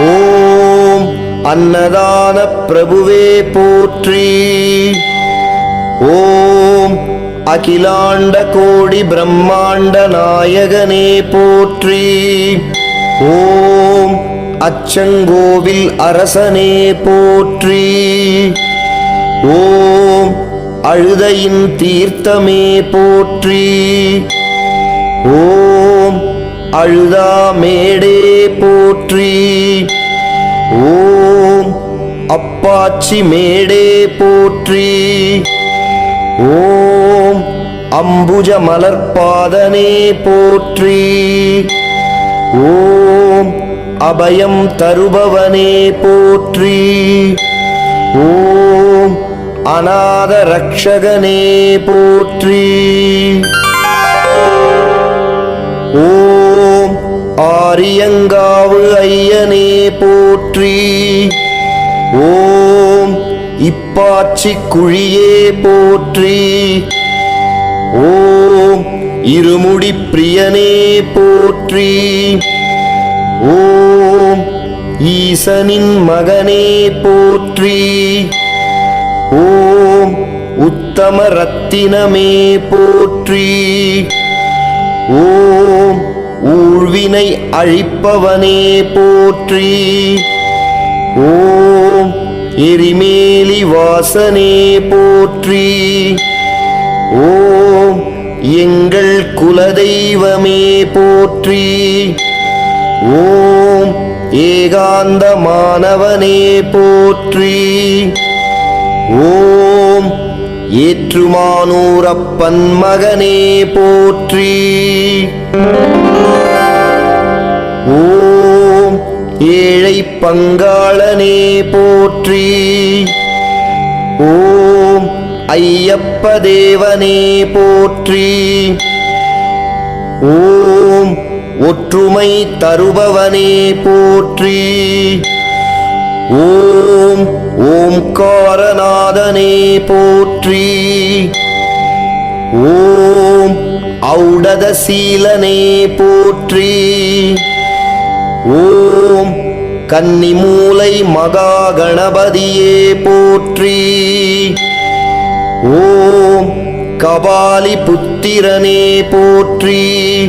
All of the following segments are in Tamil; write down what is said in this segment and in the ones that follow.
ஓம் அன்னதான பிரபுவே போற்றி. ஓம் அகிலாண்ட கோடி பிரம்மாண்ட நாயகனே போற்றி. ஓம் அச்சங்கோவில் அரசனே போற்றி. ஓம் அழுதையின் தீர்த்தமே போற்றி. ஓம் அழுதா மேடே போற்றி. ஓம் அப்பாச்சி மேடே போற்றி. ஓம் அம்புஜ மலர்பாதனே போற்றி. ஓம் அபயம் தருபவனே போற்றி. ஓம் அநாத ரக்ஷகனே போற்றி. அரியங்காவு ஐயனே போற்றி. ஓம் இப்பாச்சி குழியே போற்றி. ஓம் இருமுடி பிரியனே போற்றி. ஓம் ஈசனின் மகனே போற்றி. ஓம் உத்தம ரத்தினமே போற்றி. ஓம் ஊழ்வினை அழிப்பவனே போற்றி. ஓம் எரிமேலி வாசனே போற்றி. ஓம் எங்கள் குலதெய்வமே போற்றி. ஓம் ஏகாந்தமானவனே போற்றி. ஓம் ஏற்றுமானூரப்பன் மகனே போற்றி. ஓம் ஏழை பங்காளனே போற்றி. ஓம் ஐயப்ப தேவனே போற்றி. ஓம் ஒற்றுமை தருபவனே போற்றி. ஓம் ஓம்காரநாதனே போற்றி. ஓம் ஔடதசீலனே போற்றி. ஓம் கன்னிமூலை மகா கணபதியே போற்றி. ஓம் கபாலி புத்திரனே போற்றி.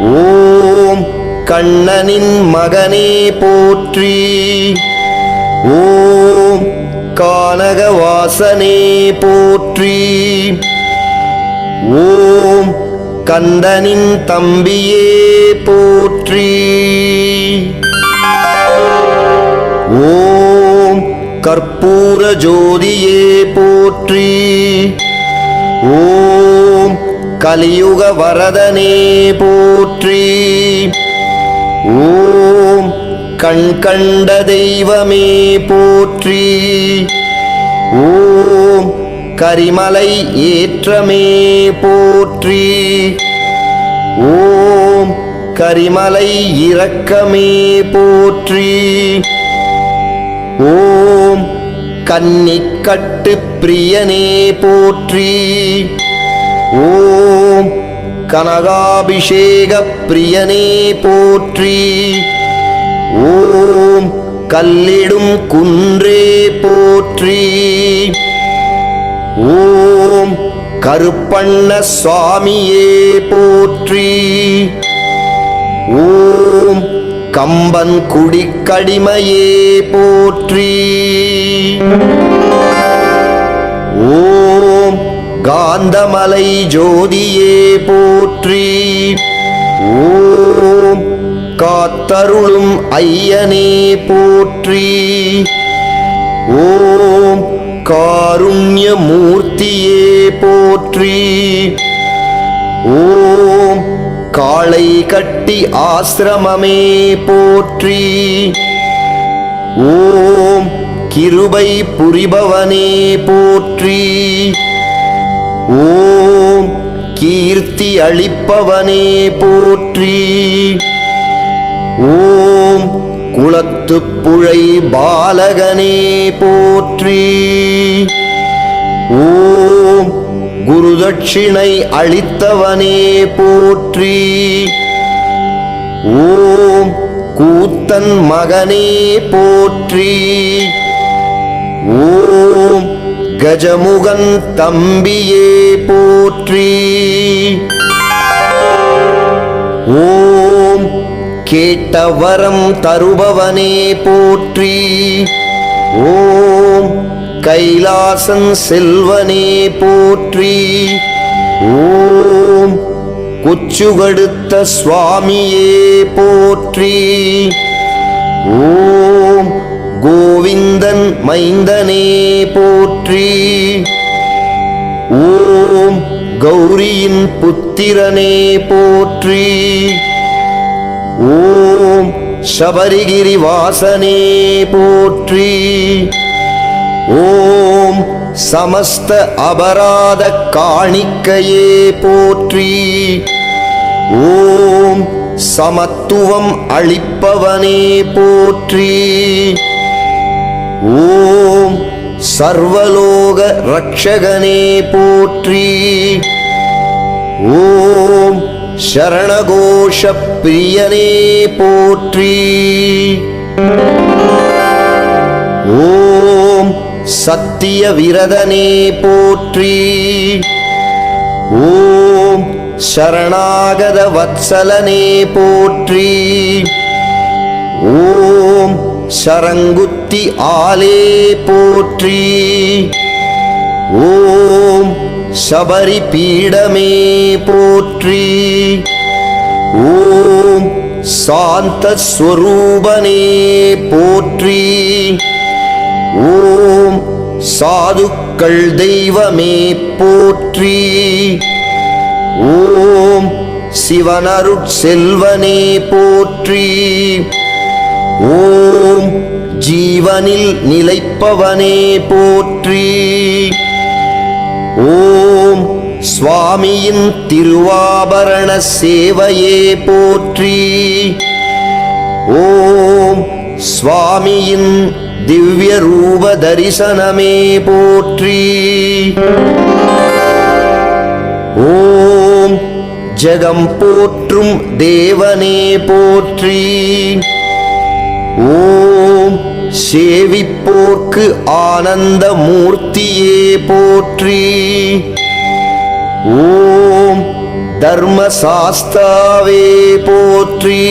ஓம் கண்ணனின் மகனே போற்றி. ஓம் கானகவாசனே போற்றி. ஓம் கந்தனின் தம்பியே போற்றி. கற்பூர ஜோதியே போற்றி. ஓம் கலியுக வரதனே போற்றி. ஓம் கண் கண்ட தெய்வமே போற்றி. ஓம் கரிமலை ஏற்றமே போற்றி. ஓம் கரிமலை இரக்கமே போற்றி. ஓம் கன்னிக்கட்டு பிரியனே போற்றி. ஓம் கனகாபிஷேக பிரியனே போற்றி. ஓம் கல்லிடும் குன்றே போற்றி. ஓம் கருப்பண்ண சுவாமியே போற்றி. ஓம் கம்பன் குடிக்கடிமையே போற்றி. ஓம் காந்தமலை ஜோதியே போற்றி. ஓம் காத்தருளும் ஐயனே போற்றி. ஓம் காருண்ய மூர்த்தியே போற்றி. ஓம் ஆளை கட்டி ஆசிரமமே போற்றி. ஓம் கிருபை புரிபவனே போற்றி. ஓம் கீர்த்தி அளிப்பவனே போற்றி. ஓம் குளத்துப்புழை பாலகனே போற்றி. ஓ குருதட்சிணை அளித்தவனே போற்றி. ஓம் கூத்தன் மகனே போற்றி. ஓம் கஜமுகன் தம்பியே போற்றி. ஓம் கேட்ட வரம் தருபவனே போற்றி. ஓம் கைலாசன் செல்வனே போற்றி. ஓம் கொச்சுகடுத்த சுவாமியே போற்றி. ஓம் கோவிந்தன் மைந்தனே போற்றி. ஓம் கௌரியின் புத்திரனே போற்றி. ஓம் சபரிகிரி வாசனே போற்றி. ஓம் சமஸ்த அபராத காணிக்கையே போற்றி. ஓம் சமத்துவம் அளிப்பவனே போற்றி. ஓம் சர்வலோக ரட்சகனே போற்றி. ஓம் சரணகோஷ பிரியனே போற்றி. ஓம் சத்திய விரதனே போற்றி. ஓம் சரணாகத வத்சலனே போற்றி. ஓம் சரங்குத்தி ஆலே போற்றி. ஓம் சபரி பீடமே போற்றி. ஓம் சாந்த ஸ்வரூபனே போற்றி. ஓம் சாதுக்கள் தெய்வமே போற்றி. ஓம் சிவனருட் செல்வனே போற்றி. ஓம் ஜீவனில் நிலைப்பவனே போற்றி. ஓம் சுவாமியின் திருவாபரண சேவையே போற்றி. ஓம் சுவாமியின் திவ்ய ரூப தரிசனமே போற்றி. ஓம் ஜெகம் போற்றும் தேவனே போற்றி. ஓம் சேவிப்போர்க்கு ஆனந்த மூர்த்தியே போற்றி. ஓம் தர்மசாஸ்தாவே போற்றி.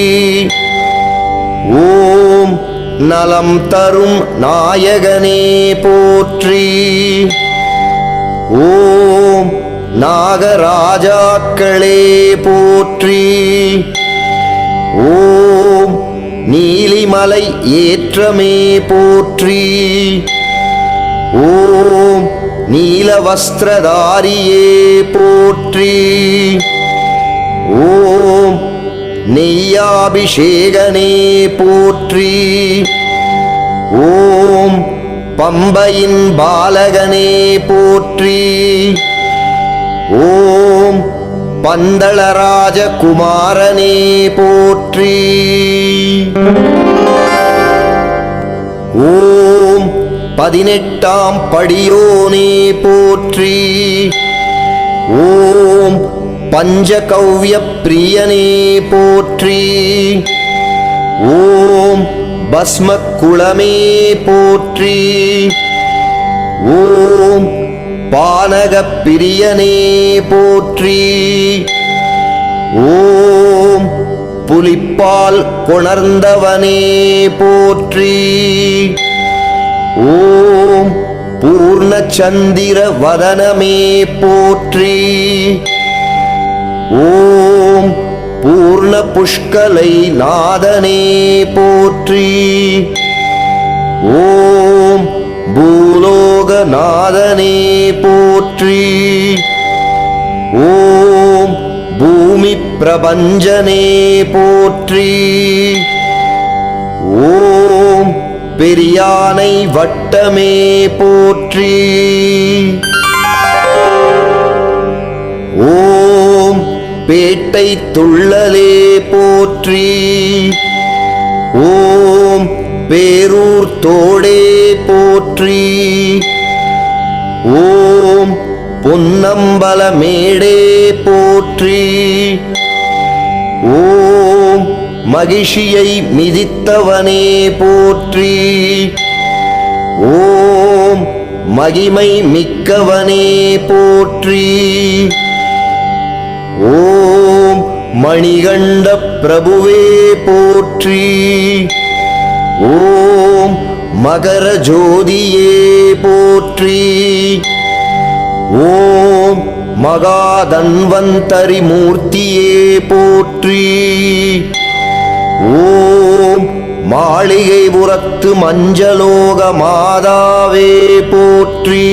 ஓம் நலம் தரும் நாயகனே போற்றி. ஓம் நாகராஜாக்களே போற்றி. ஓம் நீலிமலை ஏற்றமே போற்றி. ஓம் நீலவஸ்திரதாரியே போற்றி. ஓம் நெய்யாபிஷேகனே போற்றி. ஓம் பம்பையின் பாலகனே போற்றி. ஓம் பந்தளராஜ குமாரனே போற்றி. ஓம் பதினெட்டாம் படியோனே போற்றி. ஓம் பஞ்சகவ்ய பிரியனே போற்றி. ஓம் பஸ்ம குளமே போற்றி. ஓம் பானக பிரியனே போற்றி. ஓம் புலிப்பால் கொணர்ந்தவனே போற்றி. ஓம் பூர்ணச்சந்திர வதனமே போற்றி. ஓம் பூர்ண புஷ்கலை நாதனே போற்றி. ஓம் பூலோகநாதனே போற்றி. ஓம் பூமி பிரபஞ்சனே போற்றி. ஓம் பெரியானை வட்டமே போற்றி. பேட்டை துள்ளலே போற்றி. ஓம் பேரூர் தோடே போற்றி. ஓம் பொன்னம்பல மேடே போற்றி. ஓம் மகிழ்ச்சியை மிதித்தவனே போற்றி. ஓம் மகிமை மிக்கவனே போற்றி. ஓம் மணிகண்ட பிரபுவே போற்றி. ஓம் மகர ஜோதியே போற்றி. ஓம் மகாதன்வந்தரி மூர்த்தியே போற்றி. ஓம் மாளிகை புறத்து மஞ்சலோக மாதாவே போற்றி.